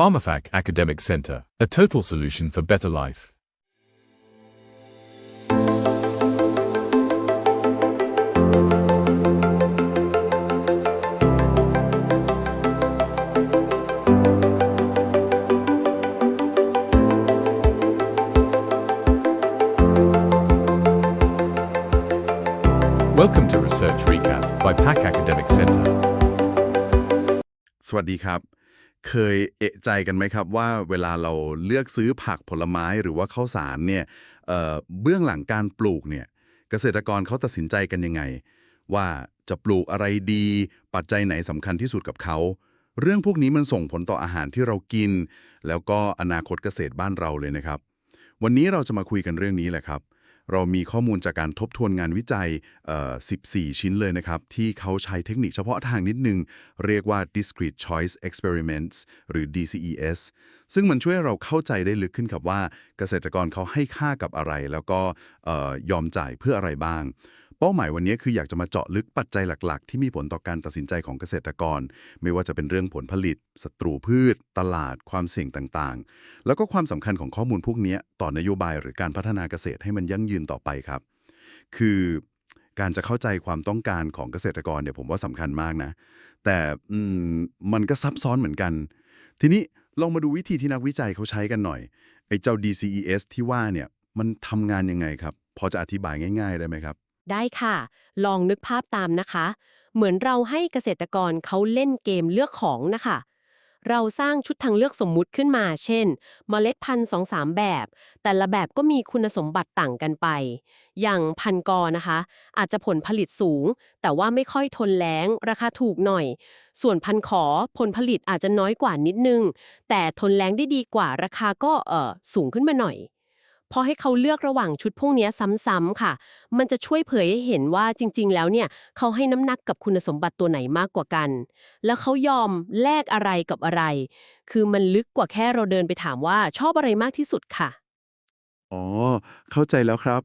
PharmaFac Academic Center, a total solution for better life. Welcome to Research Recap by PAC Academic Center. สวัสดีครับ เคยเอะใจกันไหมครับว่าเวลาเราเลือกซื้อผักผลไม้หรือว่าข้าวสารเนี่ยเอ่อเบื้องหลังการปลูกเนี่ยเกษตรกรเขาตัดสินใจกันยังไง ว่าจะปลูกอะไรดี ปัจจัยไหนสำคัญที่สุดกับเขา เรื่องพวกนี้มันส่งผลต่ออาหารที่เรากิน แล้วก็อนาคตเกษตรบ้านเราเลยนะครับ วันนี้เราจะมาคุยกันเรื่องนี้แหละครับ เรามีข้อมูลจากการทบทวนงานวิจัย 14 ชิ้นเลยนะครับ ที่เขาใช้เทคนิคเฉพาะทางนิดนึง เรียกว่า discrete choice experiments หรือ DCES ซึ่งมันช่วยเราเข้าใจได้ลึกขึ้นครับว่าเกษตรกรเขาให้ค่ากับอะไร แล้วก็ออยอมจ่ายเพื่ออะไรบ้าง เป้าหมายวันนี้คืออยากจะมาเจาะลึกปัจจัยหลัก ๆ ที่มีผลต่อการตัดสินใจของเกษตรกร ไม่ว่าจะเป็นเรื่องผลผลิตศัตรูพืช ตลาด ความเสี่ยงต่างๆ แล้วก็ความสำคัญของข้อมูลพวกนี้ต่อนโยบายหรือการพัฒนาเกษตรให้มันยั่งยืนต่อไปครับ คือการจะเข้าใจความต้องการของเกษตรกรเนี่ยผมว่าสำคัญมากนะ แต่มมันก็ซับซ้อนเหมือนกัน ทีนี้ลองมาดูวิธีที่นักวิจัยเขาใช้กันหน่อยไอ้เจ้า DCES ที่ว่าเนี่ยมันทำงานยังไงครับ พอจะอธิบายง่าย ๆ ได้ไหมครับ ได้ค่ะ ลองนึกภาพตามนะคะ เหมือนเราให้เกษตรกรเขาเล่นเกมเลือกของนะคะ เราสร้างชุดทางเลือกสมมุติขึ้นมา เช่นเมล็ดพันธุ์สองสามแบบ แต่ละแบบก็มีคุณสมบัติต่างกันไป อย่างพันกอนะคะ อาจจะผลผลิตสูง แต่ว่าไม่ค่อยทนแล้ง ราคาถูกหน่อย ส่วนพันขอผลผลิตอาจจะน้อยกว่านิดนึง แต่ทนแล้งได้ดีกว่าราคาก็เออสูงขึ้นมาหน่อย พอให้เขาเลือกระหว่างชุดพวกนี้ซ้ำๆค่ะ มันจะช่วยเผยให้เห็นว่าจริง ๆ แล้วเนี่ยเขาให้น้ำหนักกับคุณสมบัติตัวไหนมากกว่ากัน แล้วเขายอมแลกอะไรกับอะไร คือมันลึกกว่าแค่เราเดินไปถามว่าชอบอะไรมากที่สุดค่ะ อ๋อ เข้าใจแล้วครับ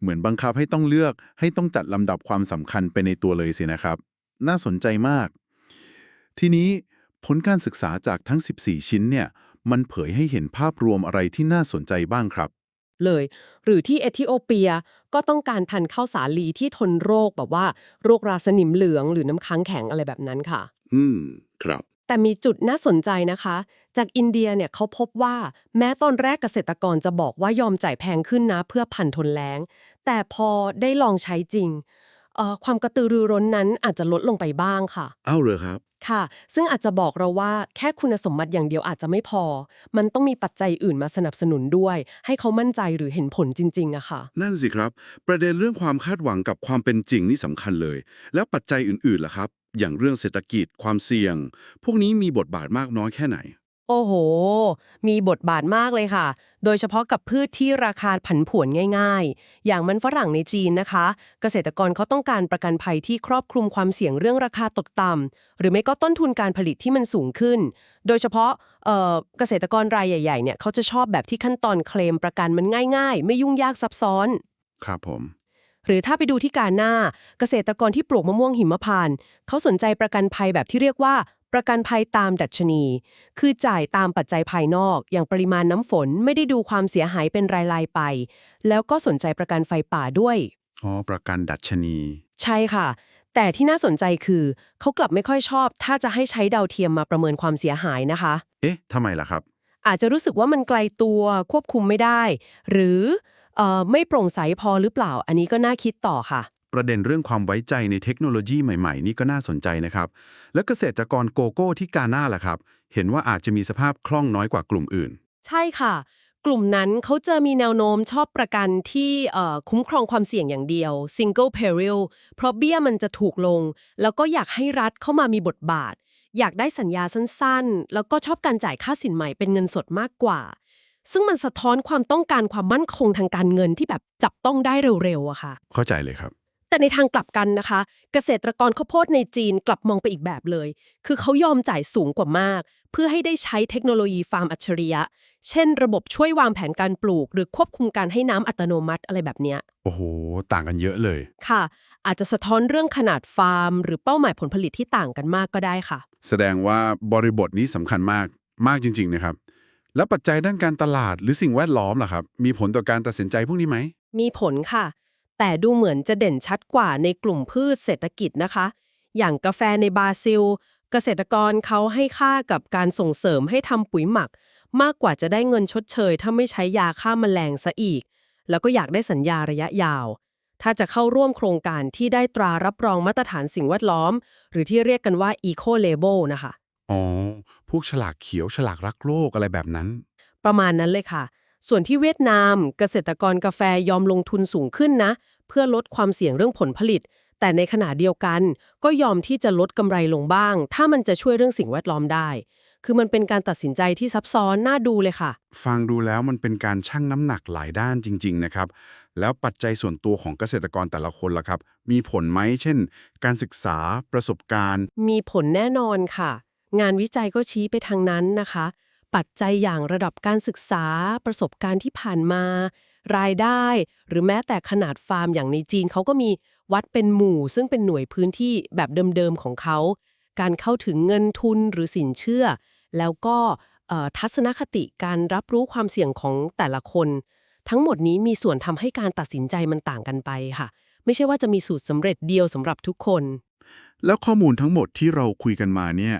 เหมือนบังคับให้ต้องเลือกให้ต้องจัดลำดับความสำคัญไปในตัวเลยสินะครับ น่าสนใจมาก ทีนี้ผลการศึกษาจากทั้ง 14 ชิ้นเนี่ย มันเผยให้เห็นภาพรวมอะไรที่น่าสนใจบ้างครับ เลย หรือที่เอธิโอเปียก็ต้องการพันธุ์ข้าวสาลีที่ทนโรคแบบว่าโรคราสนิมเหลืองหรือน้ำค้างแข็งอะไรแบบนั้นค่ะ อืม ครับ แต่มีจุดน่าสนใจนะคะ จากอินเดียเนี่ยเขาพบว่าแม้ตอนแรกเกษตรกรจะบอกว่ายอมจ่ายแพงขึ้นนะเพื่อพันธุ์ทนแล้ง แต่พอได้ลองใช้จริงเอ่อ ความกระตือรือร้นนั้นอาจจะลดลงไปบ้างค่ะ เอ้าเลยครับ ค่ะ ซึ่งอาจจะบอกเราว่าแค่คุณสมบัติอย่างเดียวอาจจะไม่พอ มันต้องมีปัจจัยอื่นมาสนับสนุนด้วย ให้เขามั่นใจหรือเห็นผลจริงๆอะค่ะ นั่นสิครับ ประเด็นเรื่องความคาดหวังกับความเป็นจริงนี่สำคัญเลย แล้วปัจจัยอื่นๆล่ะครับ อย่างเรื่องเศรษฐกิจความเสี่ยง พวกนี้มีบทบาทมากน้อยแค่ไหน โอ้โห มีบทบาทมากเลยค่ะ โดยเฉพาะกับพืชที่ราคาผันผวนง่าย ๆ อย่างมันฝรั่งในจีนนะคะ เกษตรกรเขาต้องการประกันภัยที่ครอบคลุมความเสี่ยงเรื่องราคาตกต่ำหรือไม่ก็ต้นทุนการผลิตที่มันสูงขึ้น โดยเฉพาะเอ่อเกษตรกรรายใหญ่ๆเนี่ยเขาจะชอบแบบที่ขั้นตอนเคลมประกันมันง่าย ๆ ไม่ยุ่งยากซับซ้อน ครับผมหรือถ้าไปดูที่กาหน้าเกษตรกรที่ปลูกมะม่วงหิมพานต์เขาสนใจประกันภัยแบบที่เรียกว่า ประกันภัยตามดัชนี คือจ่ายตามปัจจัยภายนอก อย่างปริมาณน้ำฝนไม่ได้ดูความเสียหายเป็นรายๆไป แล้วก็สนใจประกันไฟป่าด้วยอ๋อประกันดัชนี ใช่ค่ะ แต่ที่น่าสนใจคือ เขากลับไม่ค่อยชอบ ถ้าจะให้ใช้ดาวเทียมมาประเมินความเสียหายนะคะ เอ๊ะทำไมล่ะครับ อาจจะรู้สึกว่ามันไกลตัวควบคุมไม่ได้ หรือเอ่อไม่โปร่งใสพอหรือเปล่า อันนี้ก็น่าคิดต่อค่ะ ประเด็นเรื่องความไว้ใจในเทคโนโลยีใหม่ ๆ นี่ก็น่าสนใจนะครับ แล้วเกษตรกรโกโก้ที่กาหน้าล่ะครับ เห็นว่าอาจจะมีสภาพคล่องน้อยกว่ากลุ่มอื่น ใช่ค่ะ กลุ่มนั้นเขาจะมีแนวโน้มชอบประกันที่เอ่อคุ้มครองความเสี่ยงอย่างเดียว single peril เพราะเบี้ยมันจะถูกลง แล้วก็อยากให้รัฐเข้ามามีบทบาท อยากได้สัญญาสั้นๆ แล้วก็ชอบการจ่ายค่าสินใหม่เป็นเงินสดมากกว่า ซึ่งมันสะท้อนความต้องการความมั่นคงทางการเงินที่แบบจับต้องได้เร็วๆอะค่ะ เข้าใจเลยครับ แต่ในทางกลับกันนะคะ เกษตรกรข้าวโพดในจีนกลับมองไปอีกแบบเลย คือเขายอมจ่ายสูงกว่ามาก เพื่อให้ได้ใช้เทคโนโลยีฟาร์มอัจฉริยะ เช่น ระบบช่วยวางแผนการปลูก หรือควบคุมการให้น้ำอัตโนมัติอะไรแบบเนี้ยโอ้โห ต่างกันเยอะเลย ค่ะ อาจจะสะท้อนเรื่องขนาดฟาร์ม หรือเป้าหมายผลผลิตที่ต่างกันมากก็ได้ค่ะ แสดงว่าบริบทนี้สำคัญมากมากจริง ๆ นะครับ แล้วปัจจัยด้านการตลาดหรือสิ่งแวดล้อมล่ะครับ มีผลต่อการตัดสินใจพวกนี้ไหม มีผลค่ะ แต่ดูเหมือนจะเด่นชัดกว่าในกลุ่มพืชเศรษฐกิจนะคะ อย่างกาแฟในบราซิล เกษตรกรเขาให้ค่ากับการส่งเสริมให้ทำปุ๋ยหมัก มากกว่าจะได้เงินชดเชย ถ้าไม่ใช้ยาฆ่าแมลงซะอีก แล้วก็อยากได้สัญญาระยะยาว ถ้าจะเข้าร่วมโครงการที่ได้ตรารับรองมาตรฐานสิ่งแวดล้อม หรือที่เรียกกันว่า Eco Label นะคะอ๋อพวกฉลากเขียวฉลากรักโลกอะไรแบบนั้น ประมาณนั้นเลยค่ะ ส่วนที่เวียดนามเกษตรกรกาแฟยอมลงทุนสูงขึ้นนะ เพื่อลดความเสี่ยงเรื่องผลผลิต แต่ในขณะเดียวกันก็ยอมที่จะลดกำไรลงบ้าง ถ้ามันจะช่วยเรื่องสิ่งแวดล้อมได้ คือมันเป็นการตัดสินใจที่ซับซ้อนน่าดูเลยค่ะ ฟังดูแล้วมันเป็นการชั่งน้ำหนักหลายด้านจริง ๆ นะครับ แล้วปัจจัยส่วนตัวของเกษตรกรแต่ละคนล่ะครับ มีผลไหมเช่น การศึกษาประสบการณ์ มีผลแน่นอนค่ะ งานวิจัยก็ชี้ไปทางนั้นนะคะ ปัจจัยอย่างระดับการศึกษาประสบการณ์ที่ผ่านมา รายได้ หรือแม้แต่ขนาดฟาร์มอย่างในจีนเขาก็มีวัดเป็นหมู่ ซึ่งเป็นหน่วยพื้นที่แบบเดิมๆของเขา การเข้าถึงเงินทุนหรือสินเชื่อ แล้วก็ทัศนคติการรับรู้ความเสี่ยงของแต่ละคน ทั้งหมดนี้มีส่วนทำให้การตัดสินใจมันต่างกันไปค่ะ ไม่ใช่ว่าจะมีสูตรสำเร็จเดียวสำหรับทุกคน แล้วข้อมูลทั้งหมดที่เราคุยกันมาเนี่ย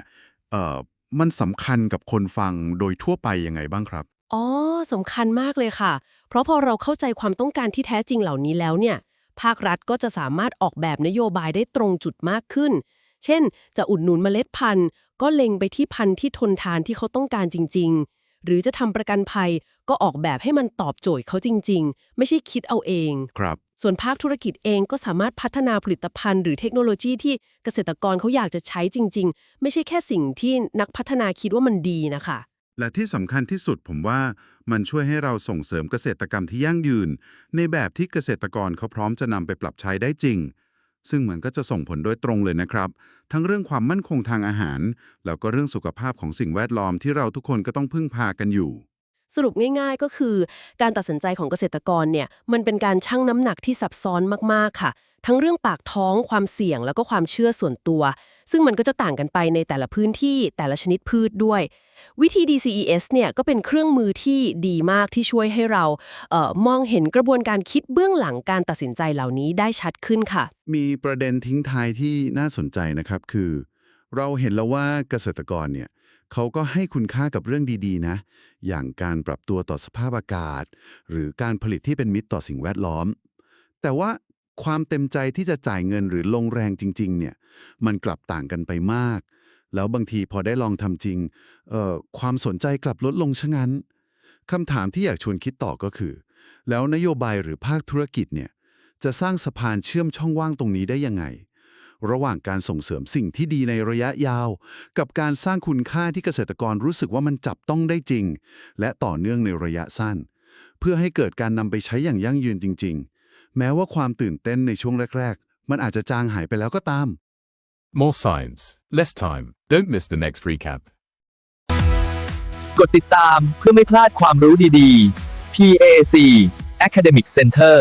มันสำคัญกับคนฟังโดยทั่วไปยังไงบ้างครับ อ๋อสำคัญมากเลยค่ะ เพราะพอเราเข้าใจความต้องการที่แท้จริงเหล่านี้แล้วเนี่ย ภาครัฐก็จะสามารถออกแบบนโยบายได้ตรงจุดมากขึ้น เช่น จะอุดหนุนเมล็ดพันธุ์ ก็เล็งไปที่พันธุ์ที่ทนทานที่เขาต้องการจริง ๆ หรือจะทำประกันภัย ก็ออกแบบให้มันตอบโจทย์เขาจริง ๆ ไม่ใช่คิดเอาเอง ครับ ส่วนภาคธุรกิจเองก็สามารถพัฒนาผลิตภัณฑ์ หรือเทคโนโลยีที่เกษตรกรเขาอยากจะใช้จริง ๆ ไม่ใช่แค่สิ่งที่นักพัฒนาคิดว่ามันดีนะคะ และที่สำคัญที่สุดผมว่ามันช่วยให้เราส่งเสริมเกษตรกรรมที่ยั่งยืน ในแบบที่เกษตรกรเขาพร้อมจะนำไปปรับใช้ได้จริง ซึ่งมันก็จะส่งผลโดยตรงเลยนะครับ ทั้งเรื่องความมั่นคงทางอาหาร แล้วก็เรื่องสุขภาพของสิ่งแวดล้อมที่เราทุกคนก็ต้องพึ่งพากันอยู่ สรุปง่ายๆ ก็คือการตัดสินใจของเกษตรกรเนี่ยมันเป็นการชั่งน้ำหนักที่ซับซ้อนมากๆค่ะ ทั้งเรื่องปากท้องความเสี่ยงแล้วก็ความเชื่อส่วนตัว ซึ่งมันก็จะต่างกันไปในแต่ละพื้นที่แต่ละชนิดพืชด้วย วิธี DCES เนี่ยก็เป็นเครื่องมือที่ดีมากที่ช่วยให้เราเอ่อมองเห็นกระบวนการคิดเบื้องหลังการตัดสินใจเหล่านี้ได้ชัดขึ้นค่ะ มีประเด็นทิ้งท้ายที่น่าสนใจนะครับคือ เราเห็นแล้วว่าเกษตรกรเนี่ย เขาก็ให้คุณค่ากับเรื่องดีๆ นะ อย่างการปรับตัวต่อสภาพอากาศ หรือการผลิตที่เป็นมิตรต่อสิ่งแวดล้อม แต่ว่าความเต็มใจที่จะจ่ายเงินหรือลงแรงจริง ๆ เนี่ย มันกลับต่างกันไปมาก แล้วบางทีพอได้ลองทำจริงเอ่อความสนใจกลับลดลงชะงั้นคำถามที่อยากชวนคิดต่อก็คือ แล้วนโยบายหรือภาคธุรกิจเนี่ยจะสร้างสะพานเชื่อมช่องว่างตรงนี้ได้ยังไง ระหว่างการส่งเสริมสิ่งที่ดีในระยะยาว กับการสร้างคุณค่าที่เกษตรกรรู้สึกว่ามันจับต้องได้จริง และต่อเนื่องในระยะสั้น เพื่อให้เกิดการนำไปใช้อย่างยั่งยืนจริง ๆ แม้ว่าความตื่นเต้นในช่วงแรก ๆ มันอาจจะจางหายไปแล้วก็ตาม More science, less time. Don't miss the next recap. กดติดตามเพื่อไม่พลาดความรู้ดีๆ PAC Academic Center